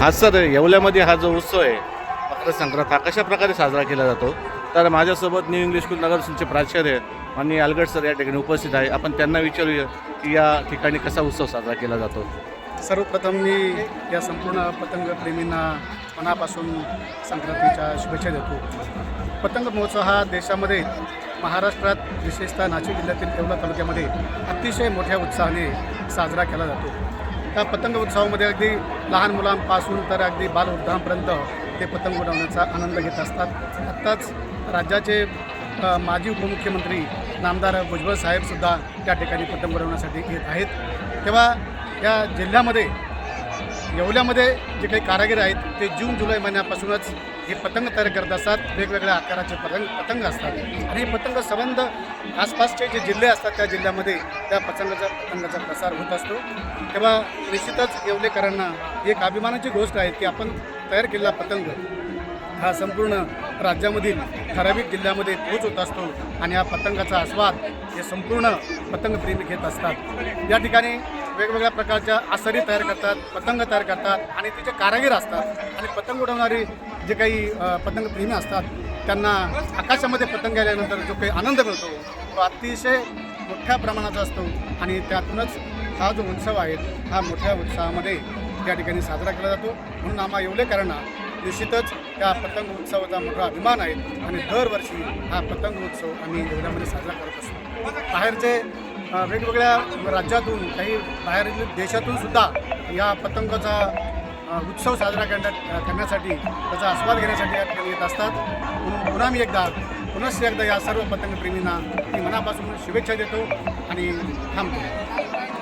हा सर येवल्यामध्ये हा जो उत्सव आहे मकर संक्रांत हा कशा प्रकारे साजरा केला जातो? तर माझ्यासोबत न्यू इंग्लिश स्कूल नगरचे प्राचार्य आणि अलगड सर या ठिकाणी उपस्थित आहे. आपण त्यांना विचारूया की या ठिकाणी कसा उत्सव साजरा केला जातो? सर्वप्रथम मी या संपूर्ण पतंगप्रेमींना मनापासून संक्रांतीच्या शुभेच्छा देतो. पतंग महोत्सव हा देशामध्ये महाराष्ट्रात विशेषतः नाशिक जिल्ह्यातील येवला तालुक्यामध्ये अतिशय मोठ्या उत्साहाने साजरा केला जातो. त्या पतंग उत्सवामध्ये अगदी लहान मुलांपासून तर अगदी बालवृद्धांपर्यंत ते पतंग उडवण्याचा आनंद घेत असतात. आत्ताच राज्याचे माजी उपमुख्यमंत्री नामदार भुजबळ साहेबसुद्धा त्या ठिकाणी पतंग उडवण्यासाठी येत आहेत. तेव्हा या जिल्ह्यामध्ये येवल्यामध्ये जे काही कारागीर आहेत ते जून जुलै महिन्यापासूनच हे पतंग तयार करत असतात. वेगवेगळ्या आकाराचे पतंग पतंग असतात. आणि हे पतंग संबंध आसपासचे जे जिल्हे असतात त्या जिल्ह्यामध्ये त्या पतंगाचा पतंगाचा प्रसार होत असतो. तेव्हा निश्चितच येवलेकरांना एक अभिमानाची गोष्ट आहे की आपण तयार केलेला पतंग हा संपूर्ण राज्यामधील ठराविक जिल्ह्यामध्ये पोहोचत असतो आणि या पतंगाचा आस्वाद हे संपूर्ण पतंगप्रेमी घेत असतात. या ठिकाणी वेगवेगळ्या प्रकारच्या आसरी तयार करतात पतंग तयार करतात आणि तिचे कारागीर असतात. आणि पतंग उडवणारे जे काही पतंगप्रेमी असतात त्यांना आकाशामध्ये पतंग गेल्यानंतर जो काही आनंद मिळतो तो अतिशय मोठ्या प्रमाणाचा असतो. आणि त्यातूनच हा जो उत्सव आहे हा मोठ्या उत्साहामध्ये या ठिकाणी साजरा केला जातो. म्हणून आम्हा येवलेकरांना निश्चितच त्या पतंग उत्सवाचा मोठा अभिमान आहे आणि दरवर्षी हा पतंग उत्सव आम्ही एवढ्यामध्ये साजरा करत असतो. बाहेरचे वेगवेगळ्या राज्यातून काही बाहेरील देशातून सुद्धा या पतंगाचा उत्सव साजरा करण्यात करण्यासाठी त्याचा आस्वाद घेण्यासाठी या ठिकाणी येत असतात. म्हणून पुन्हा मी एकदा पुनश्च एकदा या सर्व पतंगप्रेमींना मी मनापासून शुभेच्छा देतो आणि थांबतो.